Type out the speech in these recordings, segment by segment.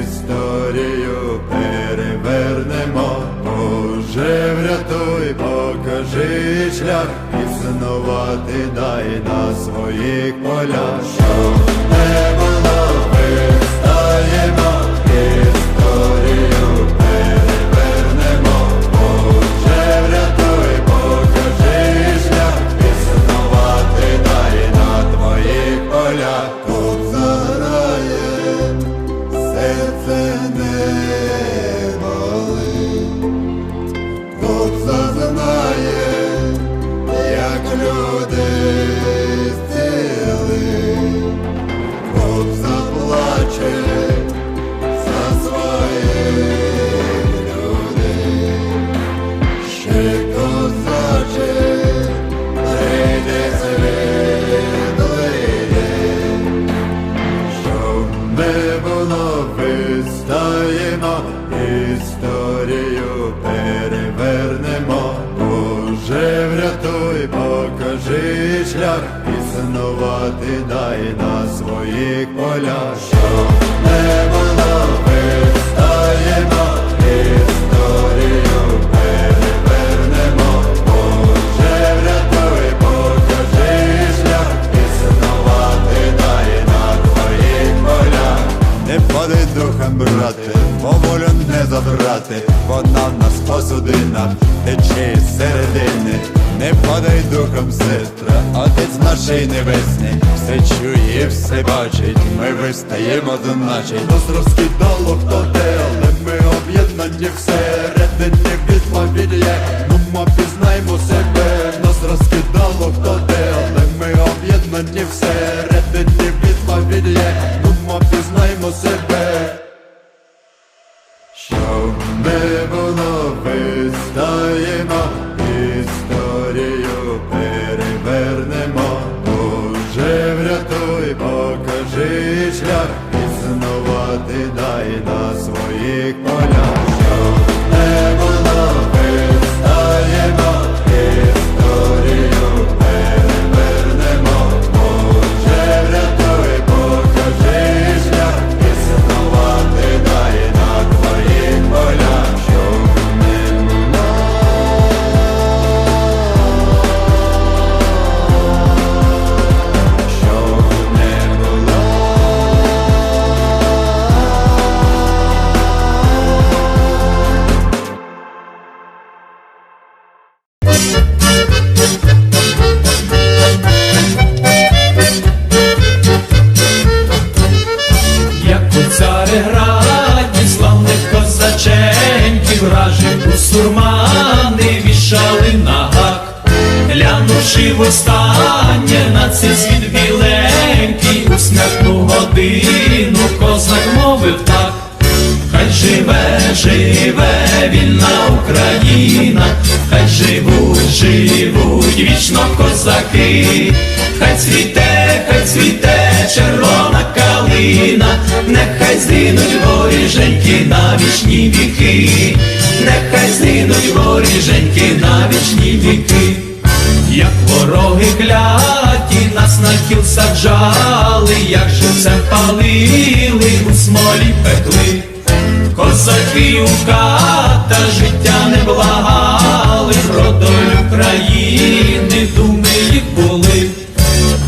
історію перевернемо, Боже, врятуй, покажи шлях, існувати дай на своїх полях, в нас посудина, тече середини. Не падай духом, сестра, отець нашій небесний, все чує, все бачить, ми вистаємо, значить. Нас розкидало де, але ми об'єднані всередині відповідь є, згинуть воріженьки на вічні віки, нехай згинуть воріженьки на вічні віки. Як вороги кляті нас на кіл саджали, як живцем палили, у смолі пекли, козаки у ката життя не благали, про долю країни думи їх були.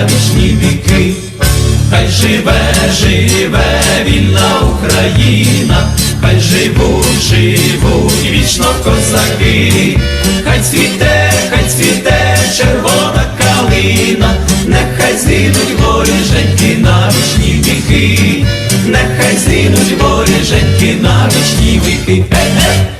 на вічні віки. Хай живе, живе вільна Україна, хай живуть, живуть вічно козаки, хай цвіте, хай цвіте червона калина, нехай зійдуть воріженьки на вічні віки, нехай зійдуть воріженьки на вічні віки. Е-е! У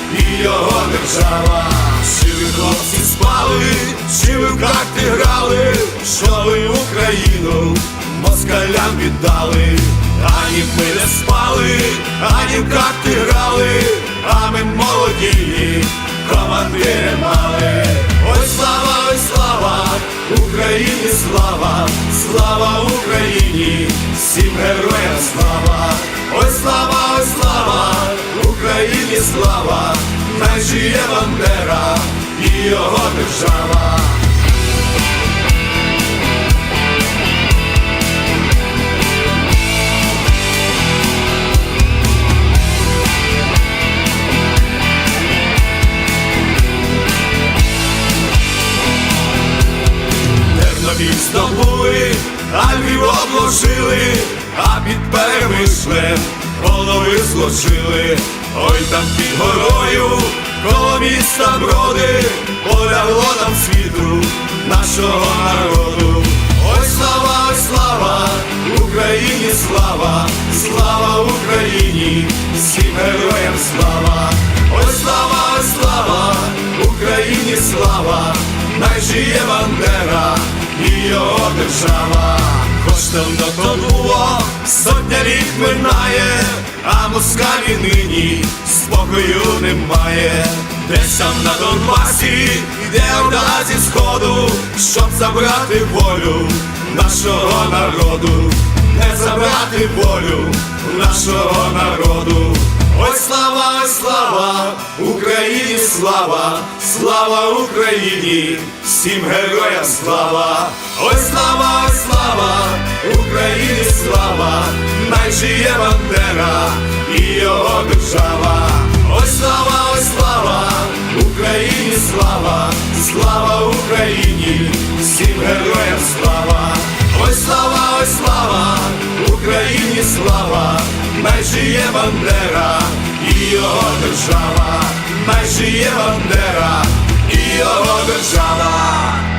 його держава. Чи ви хлопці спали, чи ви в карти грали, що ви Україну москалям віддали, ані б ми не спали, ані в карти грали, а ми молоді, командири мали. Ой, слава, ой, слава, Україні слава, слава Україні, всім героям слава, ой, слава, ой, слава, Україні слава, хай жиє Бандера і його держава. Тернопіль здобули, а Львів обложили, а під перемишлем голови зложили. Ой там під горою, коло міста броди, полягло там світу нашого народу. Ой, слава, ой, слава, Україні слава, слава Україні, всім героям слава, ой, слава, ой, слава, Україні слава, най жиє Бандера і його держава. Хоч давно то сотня літ минає, а москалі нині спокою немає. Десь там на Донбасі йде орда зі сходу, щоб забрати волю нашого народу, не забрати волю нашого народу. Ой, слава, ой, слава, Україні слава, слава Україні, всім героям слава, ой, слава, слава, най жиє Бандера і його держава. Ой, слава, ой, слава, Україні слава, слава Україні, всім героям слава, ой, слава, ой, слава, Україні слава, най жиє Бандера і його держава, най жиє Бандера і його держава.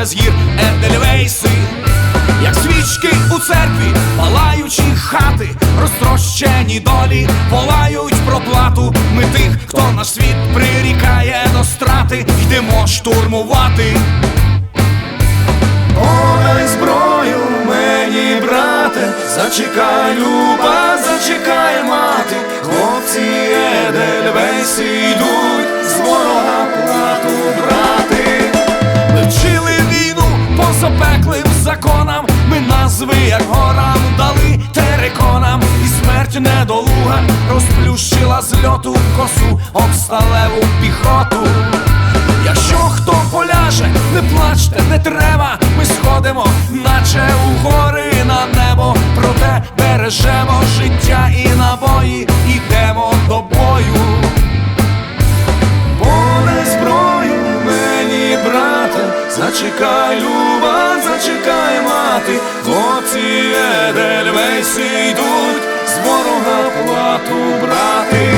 Спускаються з гір. Едельвейси, як свічки у церкві, палаючі хати, розтрощені долі, волають про плату. Ми тих, хто наш світ прирікає до страти, йдемо штурмувати. Подай зброю мені, брате, зачекай, люба, зачекай, мати, хлопці Едельвейси йдуть з ворога плату запеклим законам, ми назви, як горам, дали териконам, і смерть недолуга розплющила з льоту косу об сталеву піхоту. Якщо хто поляже, не плачте, не треба, ми сходимо, наче у гори на небо, проте бережемо життя і набої, ідемо до бою. Зачекай, люба, зачекай, мати, хлопці Едельвейси йдуть з ворога плату брати.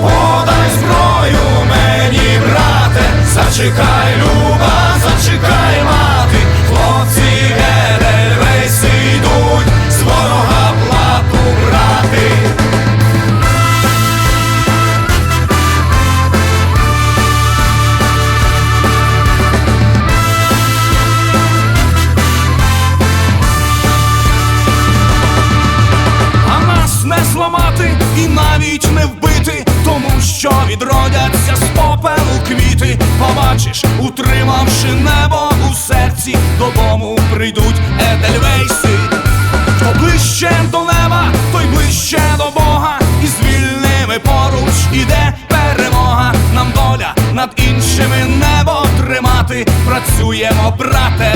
Подай зброю мені, брате, зачекай, люба, зачекай, мати, хлопці Едельвейси зламати і навіть не вбити, тому що відродяться з попелу квіти. Побачиш, утримавши небо у серці, додому прийдуть Едельвейси. Хто ближче до неба, той ближче до Бога, і з вільними поруч іде перемога. Нам доля над іншими небо тримати. Працюємо, брате.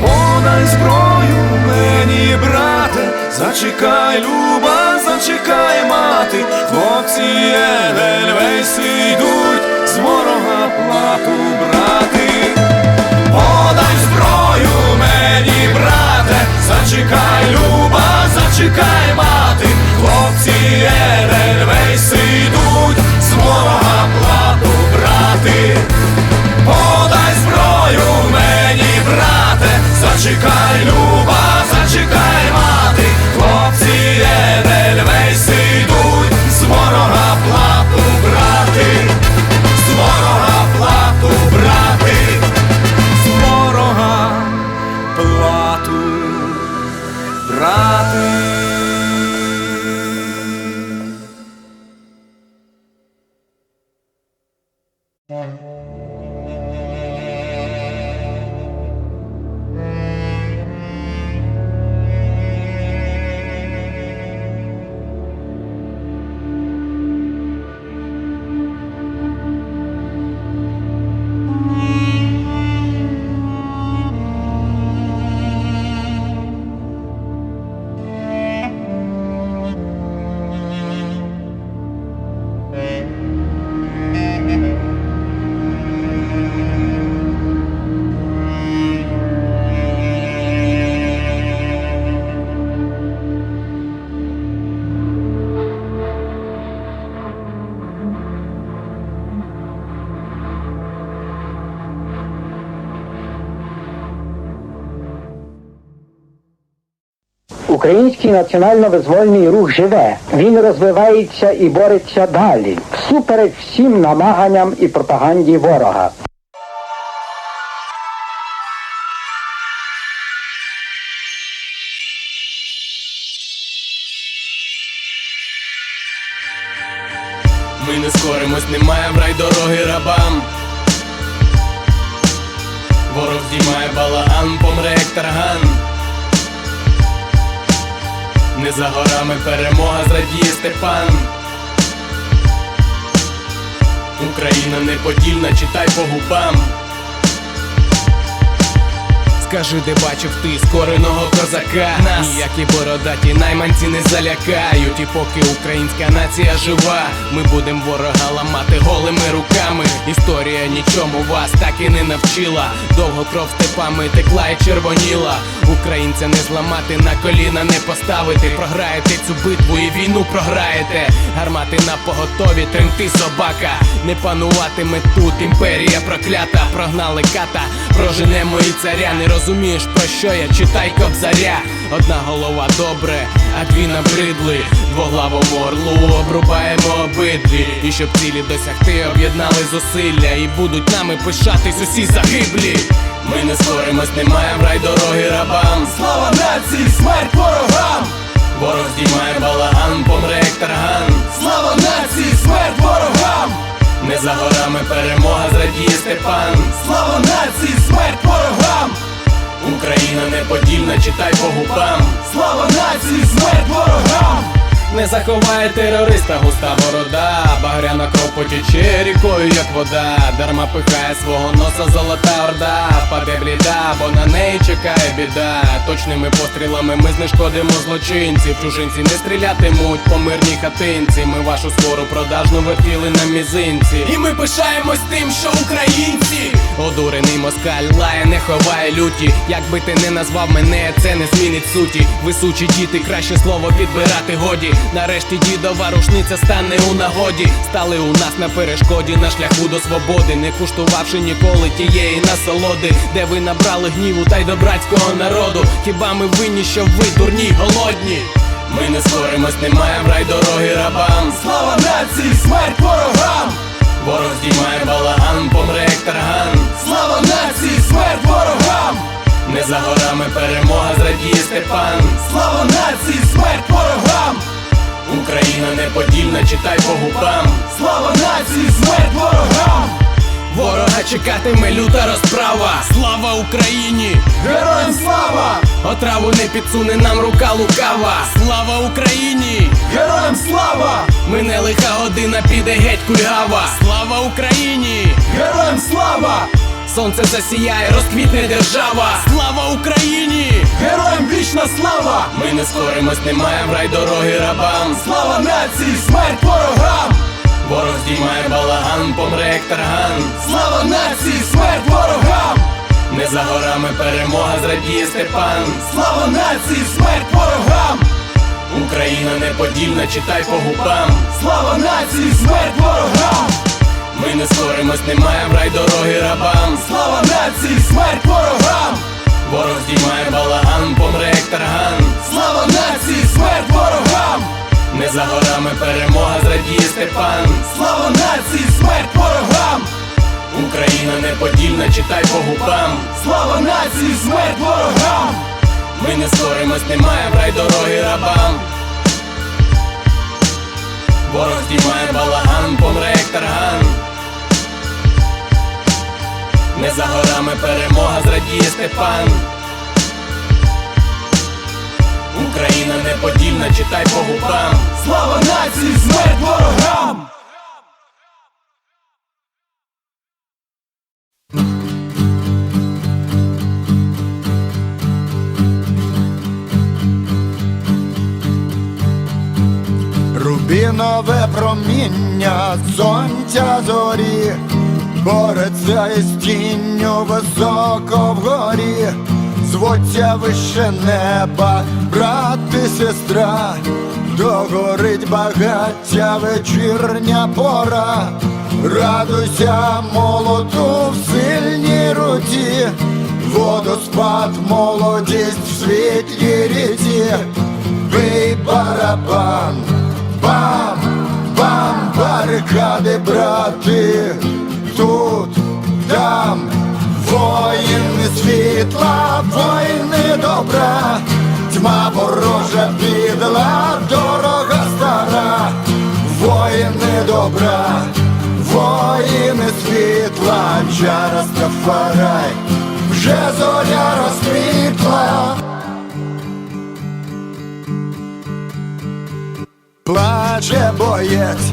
Подай зброю мені, брате, зачекай, люба, зачекай, мати, хлопці Едельвейси йдуть з ворога плату брати. Подай зброю мені, брате, зачекай, люба, зачекай, мати, хлопці Едельвейси Український національно-визвольний рух живе. Він розвивається і бореться далі, всупереч всім намаганням і пропаганді ворога. Ми не скоримось, немає в рай дороги рабам. Ворог здіймає балаган, помре як тарган. Не за горами перемога зрадіє Степан. Україна неподільна, читай по губам. Скажи, де бачив ти скореного козака Нас ніякі бородаті найманці не залякають І поки українська нація жива, ми будем ворога ламати голими руками Історія нічому вас так і не навчила. Довго кров степами текла і червоніла. Українця не зламати, на коліна не поставити. Програєте цю битву і війну програєте. Гармати на поготові, тремти собака. Не пануватиме тут імперія проклята. Прогнали ката, проженемо і царя. Не розумієш про що я читай кобзаря. Одна голова добре, а дві набридли. Двоглавому орлу обрубаємо обидві. І щоб цілі досягти, об'єднали зусилля. І будуть нами пишатись усі загиблі. Ми не скоримось, немає в рай дороги рабам. Слава нації, смерть ворогам! Ворог здіймає балаган, помре як тарган. Слава нації, смерть ворогам! Не за горами перемога зрадіє Степан. Слава нації, смерть ворогам! Україна неподільна, читай по губам. Слава нації, смерть ворогам! Не заховає терориста густа борода, багряна кров потіче рікою, як вода, дарма пихає свого носа золота орда, впаде бліда, бо на неї чекає біда. Точними пострілами ми знешкодимо злочинців. Чужинці не стрілятимуть по мирній хатинці. Ми вашу скору продажну вертіли на мізинці. І ми пишаємось тим, що українці. Одурений москаль лає, не ховає люті. Як би ти не назвав мене, це не змінить суті. Висучі діти, краще слово підбирати годі. Нарешті дідова рушниця стане у нагоді. Стали у нас на перешкоді на шляху до свободи, не куштувавши ніколи тієї насолоди, де ви набрали гніву та й до братського народу. Хіба ми винні, що ви дурні голодні? Ми не скоримось, немає в рай дороги рабам. Слава нації, смерть ворогам! Ворог здіймає балаган, помре як тарган. Слава нації, смерть ворогам! Не за горами перемога зрадіє Степан. Слава нації, смерть ворогам! Україна неподільна, читай по губам. Слава нації, смерть ворогам! Ворога чекатиме люта розправа. Слава Україні! Героям слава! Отраву не підсуне нам рука лукава. Слава Україні! Героям слава! Мине лиха година, піде геть кульгава. Слава Україні! Героям слава! Сонце засіяє, розквітне держава. Слава Україні! Героям вічна слава! Ми не скоримось, немає в рай дороги рабам. Слава нації, смерть ворогам! Ворог здіймає балаган, помре як тарган. Слава нації, смерть ворогам! Не за горами перемога зрадіє Степан. Слава нації, смерть ворогам! Україна неподільна, читай по губам. Слава нації, смерть ворогам! Ми не скоримось, немає в рай дороги рабам. Слава нації, смерть ворогам! Ворог здіймає балаган, помре як тарган. Слава нації, смерть ворогам! Не за горами перемога зрадіє Степан. Слава нації, смерть ворогам! Україна неподільна, читай по губам. Слава нації, смерть ворогам! Ми не скоримось, немає в рай дороги рабам. Ворог здіймає балаган, помре як тарган. Не за горами перемога зрадіє Степан. Україна неподільна, читай по губам. Слава нації, смерть ворогам! Рубінове проміння сонця зорі, бореться із тінню високо вгорі, звуться вище неба, брат і сестра, догорить багаття вечірня пора, радуйся молоту в сильній руці, водоспад, молодість в світлій ріці. Бий барабан, бам, бам, барикади, брати, тут, там, воїни світла, воїни добра, тьма ворожа підла, дорога стара, воїни добра, воїни світла, час Рафарай, вже зоря розквітла. Плаче боєць,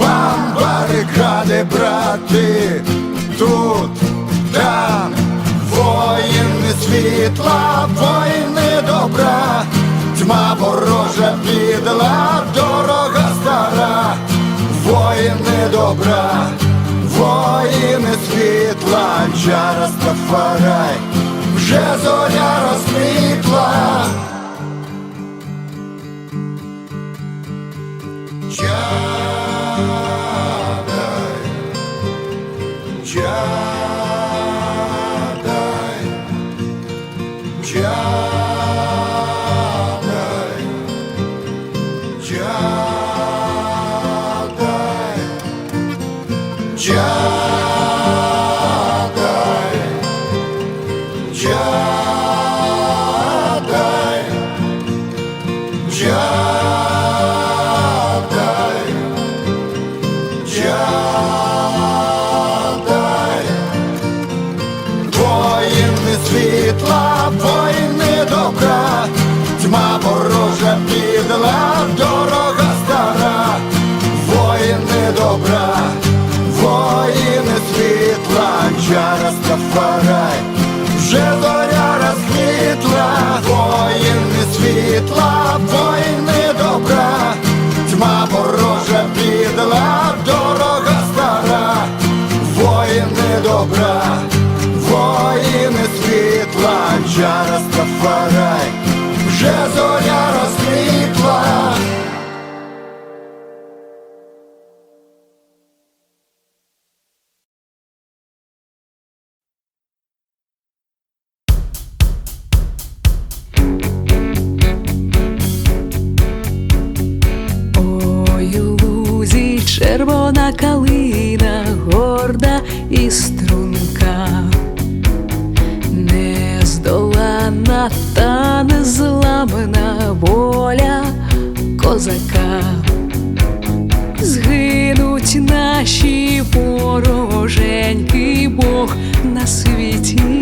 бам, барикади, брати, тут, там, воїни світла, воїни добра, тьма ворожа підла, дорога стара, воїни добра, воїни світла, чара Стафарай, вже зоря розквітла. Чадай, світла, воїни добра, тьма ворожа підла, дорога стара, воїни добра, воїни світла, чара струнка, нездолана та незламна воля козака. Згинуть наші вороженьки, Бог на світі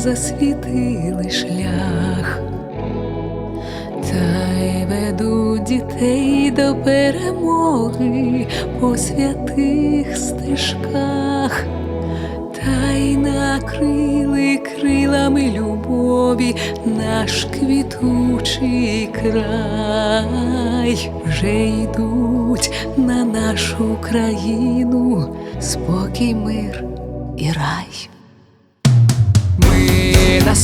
засвітили шлях, та й ведуть дітей до перемоги по святих стежках, та й накрили крилами любові наш квітучий край, вже йдуть на нашу країну. Спокій, мир і рай.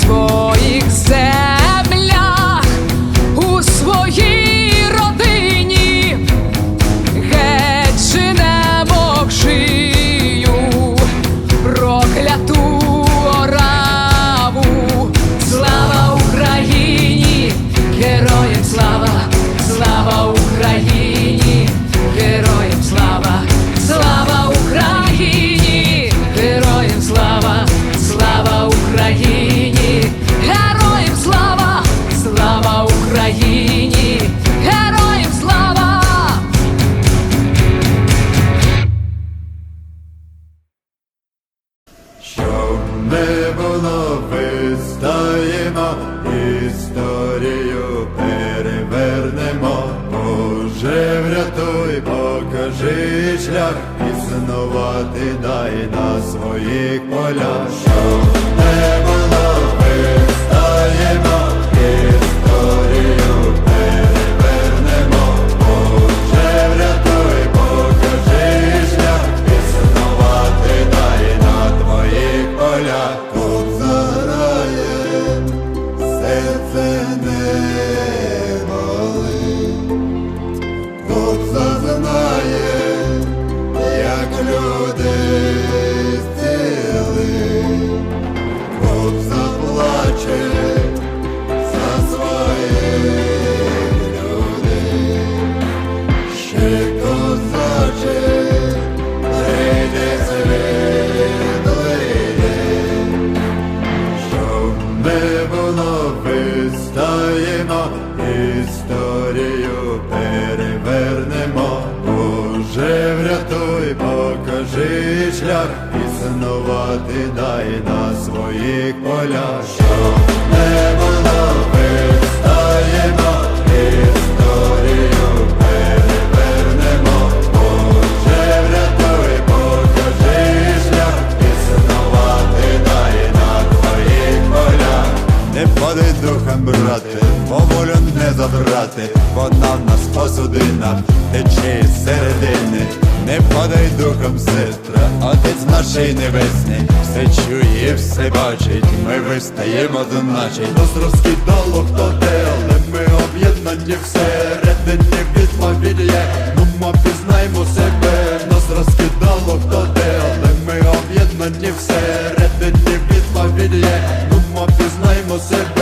Своїх землях дай на своїх полях. Щоб не було, вистаємо, історію перевернемо. Боже, врятуй, покажи шлях, існувати дай на твоїх полях. Не падай духом, брате, поволю не забрати, вона в нас посудина, тече середини. Не падай духом, сестра, отець нашій небесний, все чує, все бачить, ми вистаємо, значить. Нас розкидало хто де, але ми об'єднані всередині. Відповідь є, ну ми пізнаємо себе, нас розкидало хто де, але ми об'єднані всередині. Відповідь є, ну ми пізнаємо себе.